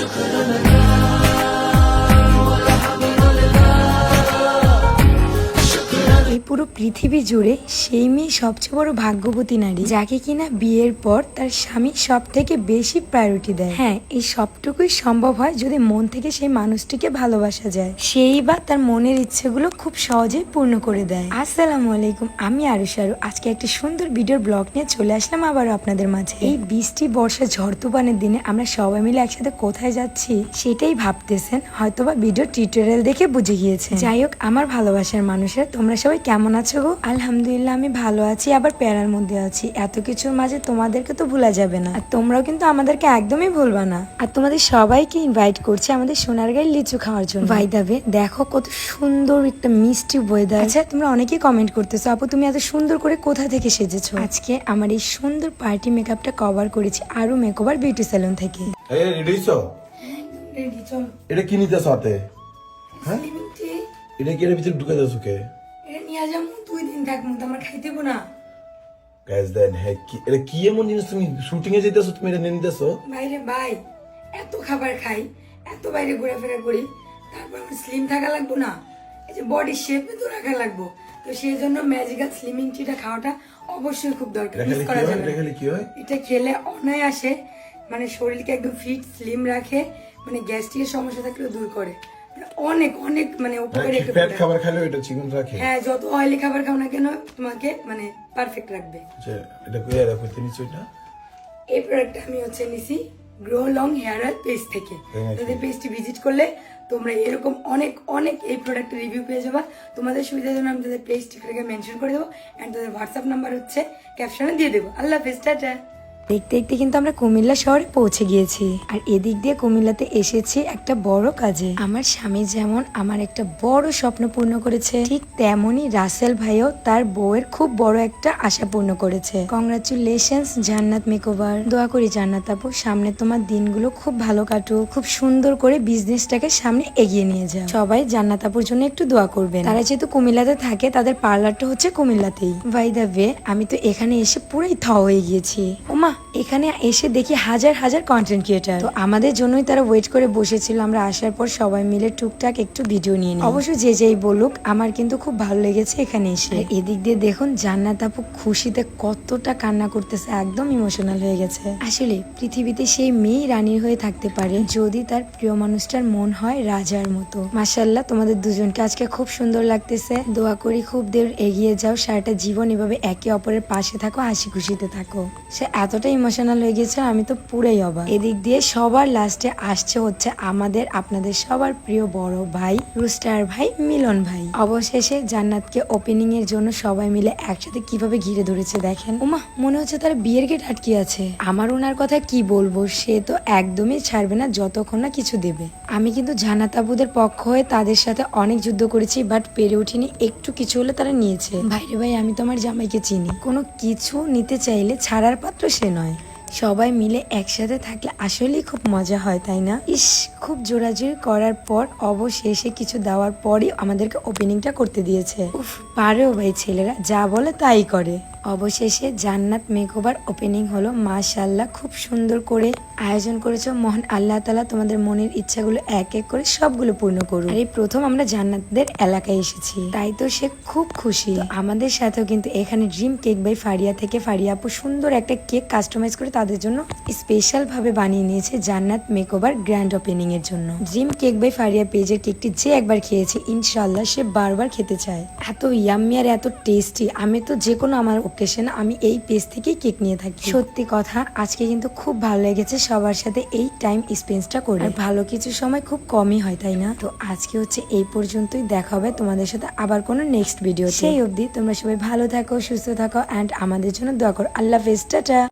এই পুরো পৃথিবী জুড়ে সেই মেয়ে সবচেয়ে বড় ভাগ্যবতী নারী, যাকে কিনা বিয়ের পর তার স্বামী সব থেকে বেশি প্রায়োরিটি দেয়। হ্যাঁ এই সবটুকুই সম্ভব হয় যদি মন থেকে সেই মানুষটিকে ভালোবাসা যায়। সেই বা তার মনের ইচ্ছেগুলো খুব সহজেই পূর্ণ করে দেয়। আসসালামু আলাইকুম, আমি আরুষারু আজকে একটি সুন্দর ভিডিওর ব্লগ নিয়ে চলে আসলাম আবারও আপনাদের মাঝে। এই বৃষ্টি, বর্ষা, ঝড়, তুফানের দিনে আমরা সবাই মিলে একসাথে কোথায় যাচ্ছি সেটাই ভাবতেছেন, হয়তোবা ভিডিও টিউটোরিয়াল দেখে বুঝে গিয়েছে যাই হোক, আমার ভালোবাসার মানুষের, তোমরা সবাই কেমন আছো? গো আলহামদুলিল্লাহ আমি ভালো আছি আবার প্যারার মধ্যে আছি। এত কিছুর মাঝে তোমাদেরকে তো ভুলা যাবে না। আর তোমরাও কিন্তু আমাদেরকে একদমই ভুলবা না। আর তোমাদের সবাইকে ইনভাইট করছি আমাদের সোনারগাঁয়ের লিচু খাওয়ার জন্য। ভাই দাবে দেখো কত সুন্দর একটা মিষ্টি ওয়েদার আচ্ছা তোমরা অনেকেই কমেন্ট করতেছো আপু তুমি এত সুন্দর করে কোথা থেকে সেজেছো? আজকে আমার এই সুন্দর পার্টি মেকআপটা কভার করেছি আরও মেকওভার বিউটি স্যালন থেকে। এই রেডি হইছো চল। এটা কি নিতে সাথে হ্যাঁ? এটা কি এর ভিতরে ঢুকে যাচ্ছ কে? এটা নিয়ে যাব দুই দিন থাকব তো আমার খাইতে না। গ্যাস দেন হ্যাঁ কি এটা কি এমন জিনিস তুমি শুটিং এ যেতেছো তুমি এটা নিয়ে নিতেছো? বাইরে ভাই এত খাবার খাই এত বাইরে ঘোরাফেরা করি তারপর আমার স্লিম থাকা লাগবো না। এই যে বডি শেপে তো রাখা লাগবো। তো সেই জন্য ম্যাজিক্যাল স্লিমিং টিটা খাওয়াটা অবশ্যই খুব দরকার এটা মিস খেলে করা যাবে না। খেলে কি হয়? এটা খেলে অনায়াসে মানে শরীরকে একদম ফিট স্লিম রাখে মানে গ্যাস্ট্রিকের সমস্যা থাকলেও দূর করে। অনেক অনেক মানে ফ্যাট খাবার এটা চিকন রাখে। হ্যাঁ যত অয়েলি খাবার খাও না কেন তোমাকে মানে পারফেক্ট রাখবে। যে এটা কইয়া রাখো তুমি এটা এই প্রোডাক্টটা আমি হচ্ছে নিছি grow long hair oil page থেকে. তাদের পেজটি ভিজিট করলে তোমরা এরকম অনেক অনেক এই প্রোডাক্টের রিভিউ পেয়ে যাবা। তোমাদের সুবিধার জন্য আমি তাদের মেনশন করে দেবো। অ্যান্ড তাদের হোয়াটসঅ্যাপ নাম্বার হচ্ছে ক্যাপশনে দিয়ে দেবো। আল্লাহ হাফেজ টাটা। দেখতে দেখতে কিন্তু আমরা কুমিল্লা শহরে পৌঁছে গিয়েছি। আর এদিক দিয়ে কুমিল্লাতে এসেছি একটা বড় কাজে। আমার স্বামী যেমন আমার একটা বড় স্বপ্ন পূর্ণ করেছে, ঠিক তেমনই রাসেল ভাইও তার বউয়ের খুব বড় একটা আশা পূর্ণ করেছে। কংগ্রাচুলেশনস জান্নাত মেকওভার। দোয়া করি জান্নাত আপু, সামনে তোমার দিনগুলো খুব ভালো কাটুক। খুব সুন্দর করে বিজনেসটাকে সামনে এগিয়ে নিয়ে যাও। সবাই জান্নাত আপুর জন্য একটু দোয়া করবেন। তারা যেহেতু কুমিল্লাতে থাকে, তাদের পার্লারটা হচ্ছে কুমিল্লাতেই। বাই দ্য ওয়ে আমি তো এখানে এসে পুরাই থ হয়ে গিয়েছি। ওমা এখানে এসে দেখি হাজার হাজার কন্টেন্ট ক্রিয়েটার তো আমাদের জন্যই তারা ওয়েট করে বসেছিল, আমরা আসার পর সবাই মিলে টুকটাক একটু ভিডিও নিয়ে নিই অবশ্য যে যেই বলুক, আমার কিন্তু খুব ভালো লেগেছে এখানে এসে। এদিক দিয়ে দেখুন, জান্নাত আপু খুশিতে কতটা কান্না করতেছে, একদম ইমোশনাল হয়ে গেছে। আসলে পৃথিবীতে সেই মেয়ে রানীর হয়ে থাকতে পারে, যদি তার প্রিয় মানুষটার মন হয় রাজার মতো। মাসাল্লাহ তোমাদের দুজনকে আজকে খুব সুন্দর লাগতেছে। দোয়া করি খুব দূর এগিয়ে যাও, সারাটা জীবন এভাবে একে অপরের পাশে থাকো, হাসি খুশিতে থাকো। সে এতটা ইমোশনাল হয়ে গেছে আমি তো পুরাই অবাক। এদিক দিয়ে সবার লাস্টে আসছে হচ্ছে আমাদের, আপনাদের সবার প্রিয় বড় ভাই রুস্টার ভাই, মিলন ভাই। অবশেষে জান্নাতকে ওপেনিং এর জন্য সবাই মিলে একসাথে কীভাবে ঘিরে ধরেছে দেখেন? উমা, মনে হচ্ছে তার বিয়ের গেট আটকে আছে। আমার ওনার কথা কি বলব, সে তো একদমই ছাড়বে না, যতক্ষণ না কিছু দেবে। আমি কিন্তু জান্নাত আবুদের পক্ষ হয়ে তাদের সাথে অনেক যুদ্ধ করেছি বাট পেরে উঠিনি, একটু কিছু হলে তারা নিয়েছে। ভাইরে ভাই, আমি তো আমার জামাইকে চিনি। কোনো কিছু নিতে চাইলে ছাড়ার পাত্র সে নয়। সবাই মিলে একসাথে থাকলে আসলেই খুব মজা হয়, তাই না? ইস, খুব জোরাজুরি করার পর অবশেষে কিছু দেওয়ার পরই আমাদেরকে ওপেনিংটা করতে দিয়েছে। উফ পারেও ভাই ছেলেরা, যা বলে তাই করে। অবশেষে জান্নাত মেকওভার ওপেনিং হলো। মাশাল্লাহ খুব সুন্দর করে আয়োজন করেছ। মহান আল্লাহ তালা তোমাদের মনের ইচ্ছাগুলো এক এক করে সবগুলো পূর্ণ করুন আর এই প্রথম আমরা জান্নাতদের এলাকায় এসেছি। তাই তো সে খুব খুশি। আমাদের সাথেও কিন্তু এখানে ড্রিম কেক বাই ফারিয়া থেকে ফারিয়া আপু সুন্দর একটা কেক কাস্টমাইজ করে তাদের জন্য স্পেশাল ভাবে বানিয়ে নিয়েছে জান্নাত মেকওভার গ্র্যান্ড ওপেনিং এর জন্য। ড্রিম কেক বাই ফারিয়া পেজের কেকটি যে একবার খেয়েছে ইনশাল্লাহ সে বারবার খেতে চায়। এত ইয়াম্মি আর এত টেস্টি। আমি তো যে কোনো আমার ওকেশন আমি এই পেজ থেকেই কেক নিয়ে থাকি। সত্যি কথা, আজকে কিন্তু খুব ভালো লেগেছে সবার সাথে এই টাইম স্পেন্সটা করে। ভালো কিছু সময় খুব কমই হয়, তাই না? তো আজকে হচ্ছে এই পর্যন্তই। দেখা হবে তোমাদের সাথে আবার কোনো নেক্সট ভিডিও সেই অবধি তোমরা সবাই ভালো থাকো, সুস্থ থাকো অ্যান্ড আমাদের জন্য দোয়া করো। আল্লাহ হাফেজ, টাটা।